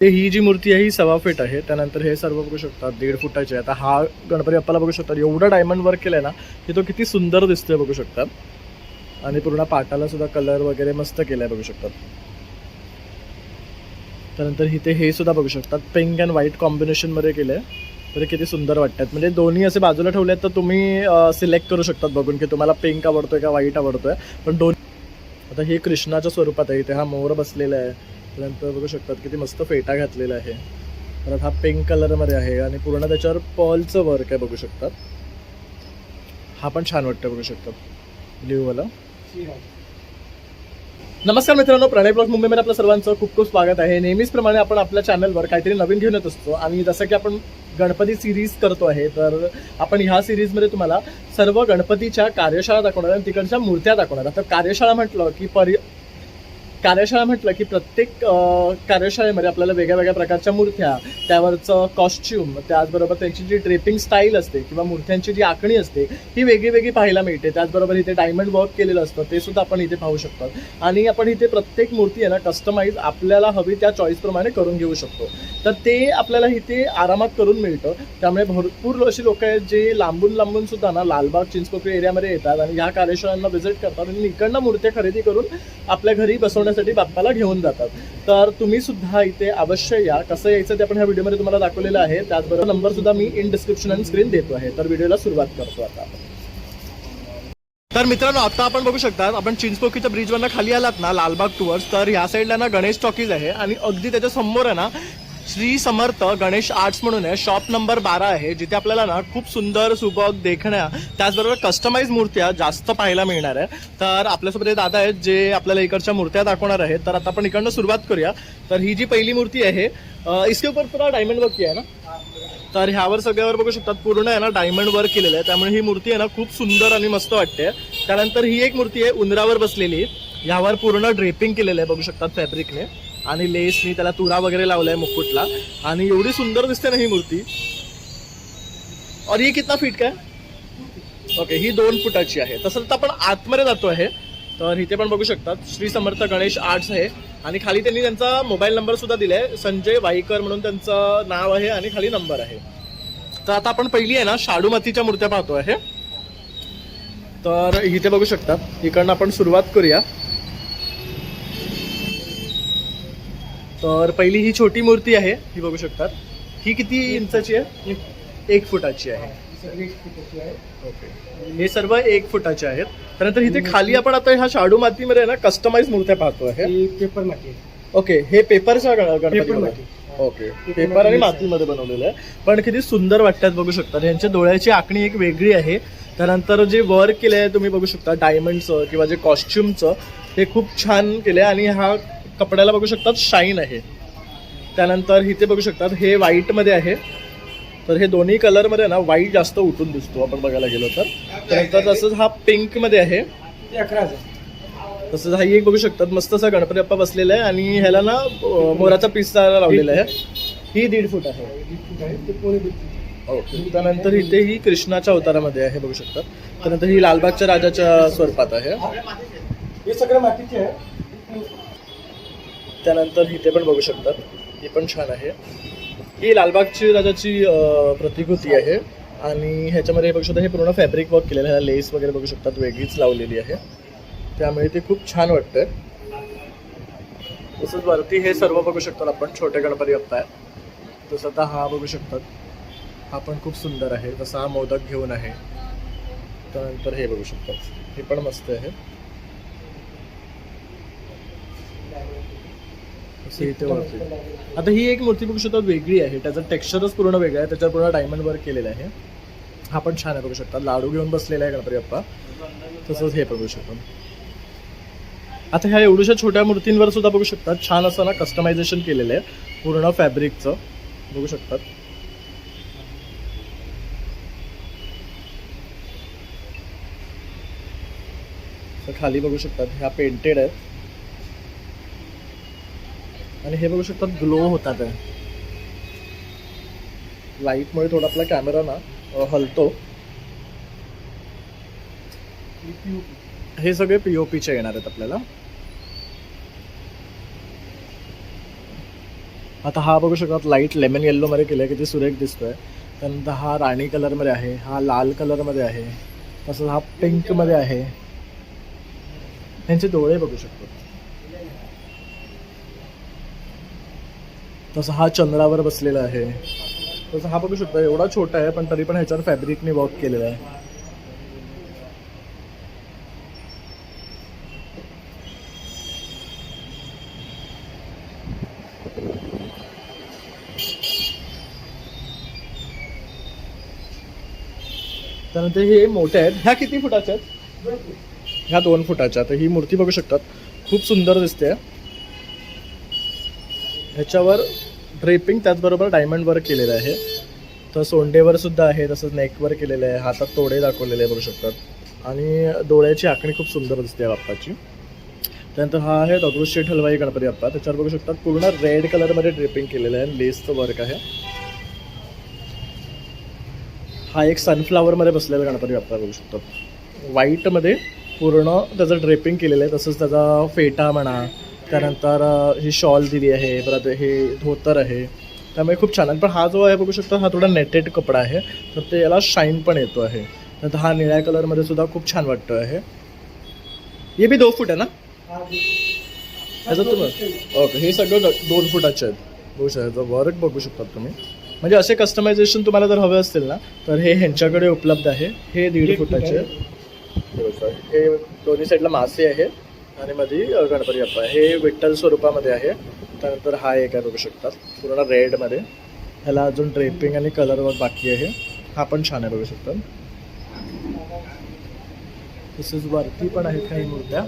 ते ही जी मूर्ती आहे ही सवा फीट आहे. त्यानंतर हे सर्व बघू शकतात दीड फुटाचे आहे आता हा गणपती बाप्पाला बघू शकतात. एवढं डायमंड वर्क केलं आहे ना की तो किती सुंदर दिसतोय बघू शकतात. आणि पूर्ण पाटाला सुद्धा कलर वगैरे मस्त केलाय बघू शकतात. त्यानंतर इथे हे सुद्धा बघू शकतात. पिंक अँड व्हाईट कॉम्बिनेशनमध्ये केलं आहे तर किती सुंदर वाटतात. म्हणजे दोन्ही असे बाजूला ठेवले आहेत तर तुम्ही सिलेक्ट करू शकतात बघून की तुम्हाला पिंक आवडतोय का व्हाईट आवडतोय. पण दोन आता हे कृष्णाच्या स्वरूपात आहे. इथे हा मोर बसलेला आहे. त्यानंतर बघू शकतात किती मस्त फेटा घातलेला आहे. परत हा पिंक कलरमध्ये आहे आणि पूर्ण त्याच्यावर पॉलचं वर्क आहे बघू शकतात. हा पण छान वाटतं बघू शकतात. ब्ल्यूवाला नमस्कार मित्रांनो प्रणय ब्लॉग मुंबईमध्ये आपलं सर्वांचं खूप खूप स्वागत आहे. नेहमीच प्रमाणे आपण आपल्या चॅनलवर काहीतरी नवीन घेऊन येत असतो. आणि जसं की आपण गणपती सिरीज करतो आहे तर आपण ह्या सिरीजमध्ये तुम्हाला सर्व गणपतीच्या कार्यशाळा दाखवणार आणि तिकडच्या मूर्त्या दाखवणार. आता कार्यशाळा म्हटलं की परि कार्यशाळा म्हटलं की प्रत्येक कार्यशाळेमध्ये आपल्याला वेगळ्या वेगळ्या प्रकारच्या मूर्त्या त्यावरचं कॉस्ट्युम त्याचबरोबर त्यांची जी ड्रेपिंग स्टाईल असते किंवा मूर्त्यांची जी आखणी असते ही वेगळी वेगळी पाहायला मिळते. त्याचबरोबर इथे डायमंड वर्क केलेलं असतं ते सुद्धा आपण इथे पाहू शकतो. आणि आपण इथे प्रत्येक मूर्ती आहे ना कस्टमाइज आपल्याला हवी त्या चॉईसप्रमाणे करून घेऊ शकतो. तर ते आपल्याला इथे आरामात करून मिळतं. त्यामुळे भरपूर अशी लोक आहेत जे लांबून लांबून सुद्धा ना लालबाग चिंचपोकळी एरियामध्ये येतात आणि ह्या कार्यशाळांना व्हिजिट करतात आणि इकडनं मूर्त्या खरेदी करून आपल्या घरी करण्यासाठी बाप्पाला घेऊन जातात. तर तुम्ही सुद्धा इथे अवश्य या. कसं यायचं ते आपण ह्या व्हिडिओमध्ये तुम्हाला दाखवलेलं आहे. त्याचबरोबर नंबर सुद्धा मी इन डिस्क्रिप्शन आणि स्क्रीन देतो आहे. तर व्हिडिओला सुरुवात करतो आता. तर मित्रांनो आता आपण बघू शकता आपण चिंचपोकीच्या ब्रिजवरनं खाली आलात ना लालबाग टुवर्स तर ह्या साईडला ना गणेश टॉकीज आहे. आणि अगदी त्याच्यासमोर आहे ना श्री समर्थ गणेश आर्ट्स म्हणून आहे. शॉप नंबर बारा आहे. जिथे आपल्याला ना खूप सुंदर सुबक देखण्या त्याचबरोबर कस्टमाइज मूर्त्या जास्त पाहायला मिळणार आहे. तर आपल्यासोबत हे दादा आहेत जे आपल्याला इकडच्या मूर्त्या दाखवणार आहेत. तर आता आपण इकडनं सुरुवात करूया. तर ही जी पहिली मूर्ती आहे इसके ऊपर पूरा डायमंड वर्क आहे ना? तर ह्यावर सगळ्यावर बघू शकतात पूर्ण आहे ना डायमंड वर्क केलेलं आहे. त्यामुळे ही मूर्ती आहे ना खूप सुंदर आणि मस्त वाटते. त्यानंतर ही एक मूर्ती आहे उंदरावर बसलेली. ह्यावर पूर्ण ड्रेपिंग केलेलं आहे बघू शकतात फॅब्रिकने आणि लेसनी त्याला तुरा वगैरे लावलाय मुकुटला. आणि एवढी सुंदर दिसते ना ही मूर्ती. और ही कितना फीट काय ओके ही दोन फुटाची आहे. तसं तर आपण आतमध्ये जातो आहे. तर इथे पण बघू शकतात. श्री समर्थ गणेश आर्ट्स आहे. आणि खाली त्यांनी त्यांचा मोबाईल नंबर सुद्धा दिलाय. संजय वाईकर म्हणून त्यांचं नाव आहे आणि खाली नंबर आहे. तर आता आपण पहिली आहे ना शाडू मातीच्या मूर्त्या पाहतो आहे. तर इथे बघू शकतात. इकडनं आपण सुरुवात करूया. तर पहिली ही छोटी मूर्ती आहे ही बघू शकतात. ही किती इंचाची आहे? एक फुटाची आहे. ओके. हे सर्व एक फुटाचे आहेत. त्यानंतर इथे खाली आपण आता ह्या शाडू मातीमध्ये ना कस्टमाइज मूर्त्या पाहतो आहे. पेपर माती ओके हे पेपरच्या गणपती माती. ओके. पेपर आणि मातीमध्ये बनवलेलं आहे. पण किती सुंदर वाटतात बघू शकता यांच्या डोळ्याची आखणी एक वेगळी आहे. त्यानंतर जे वर्क केलं आहे तुम्ही बघू शकता. डायमंडचं किंवा जे कॉस्ट्युमचं ते खूप छान केलं आहे आणि हा कपड्याला बघू शकतात शाईन आहे. त्यानंतर इथे बघू शकतात हे व्हाईटमध्ये आहे. तर हे दोन्ही कलरमध्ये ना व्हाईट जास्त उठून दिसतो आपण बघायला गेलो तर. त्यानंतर तसंच हा पिंकमध्ये आहे. तसंच हा एक बघू शकतात मस्त असा गणपती बाप्पा बसलेला आहे आणि ह्याला ना मोराचा पीस लावलेला आहे. ही दीड फूट आहे. ओके. त्यानंतर इथे ही कृष्णाच्या अवतारामध्ये आहे बघू शकतात. त्यानंतर ही लालबागच्या राजाच्या स्वरूपात आहे. हे सगळं मातीचे आहे. त्यानंतर इथे पण बघू शकतात. ही पण छान आहे. ही लालबागची राजाची प्रतिकृती आहे. आणि ह्याच्यामध्ये बघू शकता हे पूर्ण फॅब्रिक वर्क केलेलं आहे. लेस वगैरे बघू शकतात वेगळीच लावलेली आहे. त्यामुळे ते खूप छान वाटतंय. तसंच वरती हे सर्व बघू शकतात आपण छोटे गणपती बाप्पा आहे तसं आता हा बघू शकतात. हा पण खूप सुंदर आहे. तसा हा मोदक घेऊन आहे. त्यानंतर हे बघू शकतात. हे पण मस्त आहे. असं इथे आता ही एक मूर्ती बघू शकता वेगळी आहे. त्याचं टेक्स्चरच पूर्ण वेगळं आहे. त्याच्यावर पूर्ण डायमंड वर्क केलेलं आहे. हा पण छान आहे बघू शकता. लाडू घेऊन बसलेला आहे गणपती बाप्पा. तसंच हे बघू शकतो. आता ह्या एवढ्याशा छोट्या मूर्तींवर सुद्धा बघू शकतात. छान असं ना कस्टमायझेशन केलेलं आहे. पूर्ण फॅब्रिकचं बघू शकतात. तर खाली बघू शकतात. ह्या पेंटेड आहेत. आणि हे बघू शकतात ग्लो होतात. लाईटमुळे थोडा आपला कॅमेरा ना हलतो. हे सगळे पी ओ येणार आहेत आपल्याला. आता हा बघू शकतात लाइट लेमन येल्लोमध्ये केलं आहे किती सुरेख दिसतोय. त्यानंतर हा राणी कलरमध्ये आहे हा लाल कलरमध्ये आहे तसंच हा पिंकमध्ये आहे. त्यांचे डोळे बघू शकतो. तसं हा चंद्रावर बसलेला आहे. तसं हा बघू शकता एवढा छोटा आहे पण तरी पण ह्याच्यावर फॅब्रिकने वर्क केलेलं आहे. त्यानंतर हे मोठे आहेत. ह्या किती फुटाच्या आहेत? ह्या दोन फुटाच्या तर ही मूर्ती बघू शकतात. खूप सुंदर दिसते. ह्याच्यावर ड्रेपिंग त्याचबरोबर डायमंड वर्क केलेलं आहे. तर सोंडेवर सुद्धा आहे तसंच नेकवर केलेलं आहे हातात तोडे दाखवलेले बघू शकतात. आणि डोळ्याची आखणी खूप सुंदर दिसते या बाप्पाची. त्यानंतर हा आहे दगडूशेठ हलवाई गणपती बाप्पा. त्याच्यावर बघू शकतात पूर्ण रेड कलरमध्ये ड्रेपिंग केलेलं आहे लेसचं वर्क आहे. हा एक सनफ्लावरमध्ये बसलेला गणपती बाप्पा बघू शकतात. व्हाईटमध्ये पूर्ण त्याचं ड्रेपिंग केलेलं आहे तसंच त्याचा फेटा म्हणा त्यानंतर ही शॉल दिली आहे परत हे धोतर आहे. त्यामुळे खूप छान आहे. पण हा जो आहे बघू शकता हा थोडा नेटेड कपडा आहे. तर ते याला शाईन पण येतो आहे. नंतर हा निळ्या कलरमध्ये सुद्धा खूप छान वाटतो आहे. हे बी दो फूट आहे ना? ह्याचं तुम्ही ओके हे सगळं दोन फुटाचे आहेत. बघू शकता वर्क बघू शकतात तुम्ही. म्हणजे असे कस्टमायझेशन तुम्हाला जर हवे असतील ना तर हे ह्यांच्याकडे उपलब्ध आहे. हे दीड फुटाचे. आहेत. हे दोन्ही साईडला मासे आहे आणि मध्ये गणपती बाप्पा हे विठ्ठल स्वरूपामध्ये आहे. त्यानंतर हा एक आहे बघू शकतात. पूर्ण रेडमध्ये ह्याला अजून ड्रेपिंग आणि कलर वर्क बाकी आहे. हा पण छान आहे बघू शकतात. तसेच वरती पण आहेत काही मूर्त्या.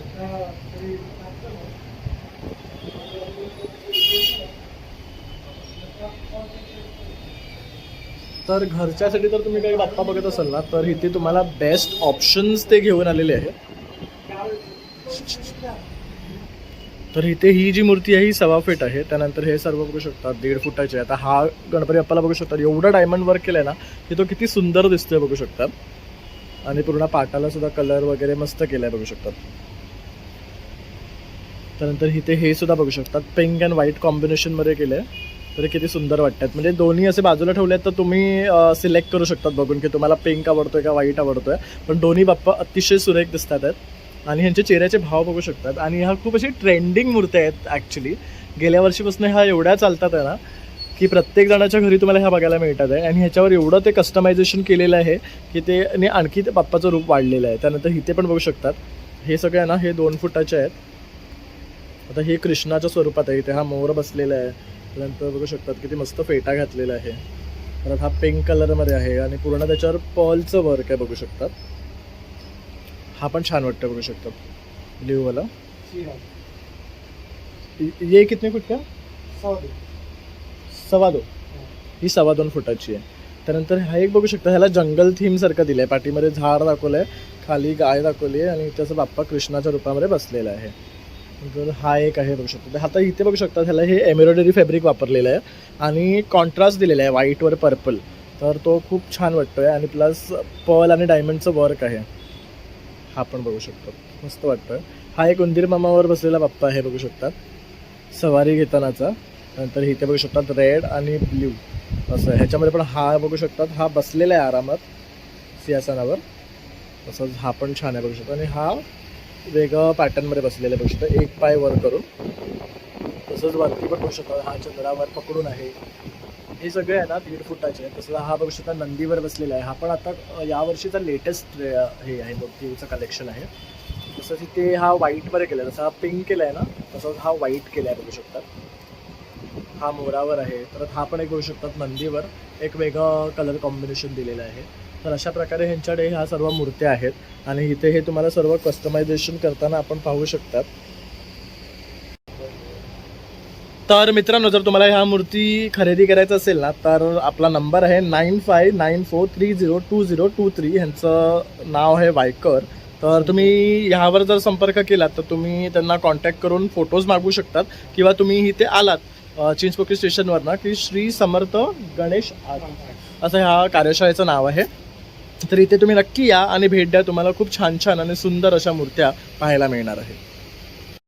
तर घरच्यासाठी तर तुम्ही काही बाप्पा बघत असाल ना तर इथे तुम्हाला बेस्ट ऑप्शन्स ते घेऊन आलेले आहेत. तर इथे ही जी मूर्ती आहे ही सव्वा फीट आहे. त्यानंतर हे सर्व बघू शकतात दीड फुटाचे आता हा गणपती बाप्पाला बघू शकतात. एवढं डायमंड वर्क केलं आहे ना की तो किती सुंदर दिसतोय बघू शकतात. आणि पूर्ण पाटाला सुद्धा कलर वगैरे मस्त केलाय बघू शकतात. त्यानंतर इथे हे सुद्धा बघू शकतात. पिंक अँड व्हाईट कॉम्बिनेशनमध्ये केलं आहे तर किती सुंदर वाटतात. म्हणजे दोन्ही असे बाजूला ठेवले आहेत तर तुम्ही सिलेक्ट करू शकतात बघून की तुम्हाला पिंक आवडतोय का व्हाईट आवडतोय. पण दोन्ही बाप्पा अतिशय सुरेख दिसतात आहेत. आणि ह्यांचे चेहऱ्याचे भाव बघू शकतात. आणि ह्या खूप अशी ट्रेंडिंग मूर्त्या आहेत ॲक्च्युली गेल्या वर्षीपासून ह्या एवढ्या चालतात आहे ना की प्रत्येक जणाच्या घरी तुम्हाला ह्या बघायला मिळतात आहे. आणि ह्याच्यावर एवढं ते कस्टमायझेशन केलेलं आहे की ते आणि आणखी ते बाप्पाचं रूप वाढलेलं आहे. त्यानंतर इथे पण बघू शकतात. हे सगळे आहे ना हे दोन फुटाचे आहेत. आता हे कृष्णाच्या स्वरूपात आहे. इथे हा मोर बसलेला आहे. त्यानंतर बघू शकतात किती मस्त फेटा घातलेला आहे. परत हा पिंक कलरमध्ये आहे आणि पूर्ण त्याच्यावर पॉलचं वर्क आहे बघू शकतात. हा पण छान वाटतं बघू शकतात ब्ल्यूवाला ये कितने फूट का सव्वा दो ही. सव्वा दोन फुटाची आहे. त्यानंतर हा एक बघू शकता ह्याला जंगल थीम सारखं दिलं आहे पाठीमध्ये झाड दाखवलं आहे खाली गाय दाखवली आहे आणि त्याचा बाप्पा कृष्णाच्या रूपामध्ये बसलेला आहे. तर हा एक आहे बघू शकता. आता इथे बघू शकता ह्याला हे एम्ब्रॉयडरी फॅब्रिक वापरलेलं आहे आणि कॉन्ट्रास्ट दिलेला आहे व्हाईटवर पर्पल तर तो खूप छान वाटतोय आणि प्लस पर्ल आणि डायमंडचं वर्क आहे. हा पण बघू शकतो. मस्त वाटतोय. हा एक उंदीर मामावर बसलेला बाप्पा आहे बघू शकतात. सवारी घेतानाचा. नंतर इथे बघू शकतात रेड आणि ब्ल्यू असं ह्याच्यामध्ये पण हा बघू शकतात. हा बसलेला आहे आरामात सिंहासनावर. तसंच हा पण छान आहे बघू शकतो आणि हा वेगळं पॅटर्नमध्ये बसलेला आहे बघू शकतो. एक पाय वर करून. तसंच वरती पण बघू शकता हा चंद्रावर पकडून आहे. हे सगळे आहे ना दीड फुटाचे. तसं हा बघू शकता नंदीवर बसलेला आहे. हा पण आता यावर्षीचा लेटेस्ट हे आहे मूर्तीचं कलेक्शन आहे. तसंच इथे हा व्हाईटमध्ये केला आहे जसा हा पिंक केला आहे ना तसंच हा व्हाईट केला आहे बघू शकतात. हा मोरावर आहे. परत हा पण एक बघू शकतात नंदीवर एक वेगळं कलर कॉम्बिनेशन दिलेलं आहे. तर अशा प्रकारे ह्यांच्याकडे ह्या सर्व मूर्त्या आहेत. आणि इथे हे तुम्हाला सर्व कस्टमायझेशन करताना आपण पाहू शकतात. तर मित्रांनो जर तुम्हाला ह्या मूर्ती खरेदी करायचं असेल ना तर आपला नंबर आहे nine five nine four three zero two zero two three ह्यांचं नाव आहे वायकर. तर तुम्ही ह्यावर जर संपर्क केलात तर तुम्ही त्यांना कॉन्टॅक्ट करून फोटोज मागवू शकतात किंवा तुम्ही इथे आलात चिंचपोकी स्टेशनवरनं की श्री समर्थ गणेश असं ह्या कार्यशाळेचं नाव आहे. तर इथे तुम्ही नक्की या आणि भेट द्या. तुम्हाला खूप छान छान आणि सुंदर अशा मूर्त्या पाहायला मिळणार आहे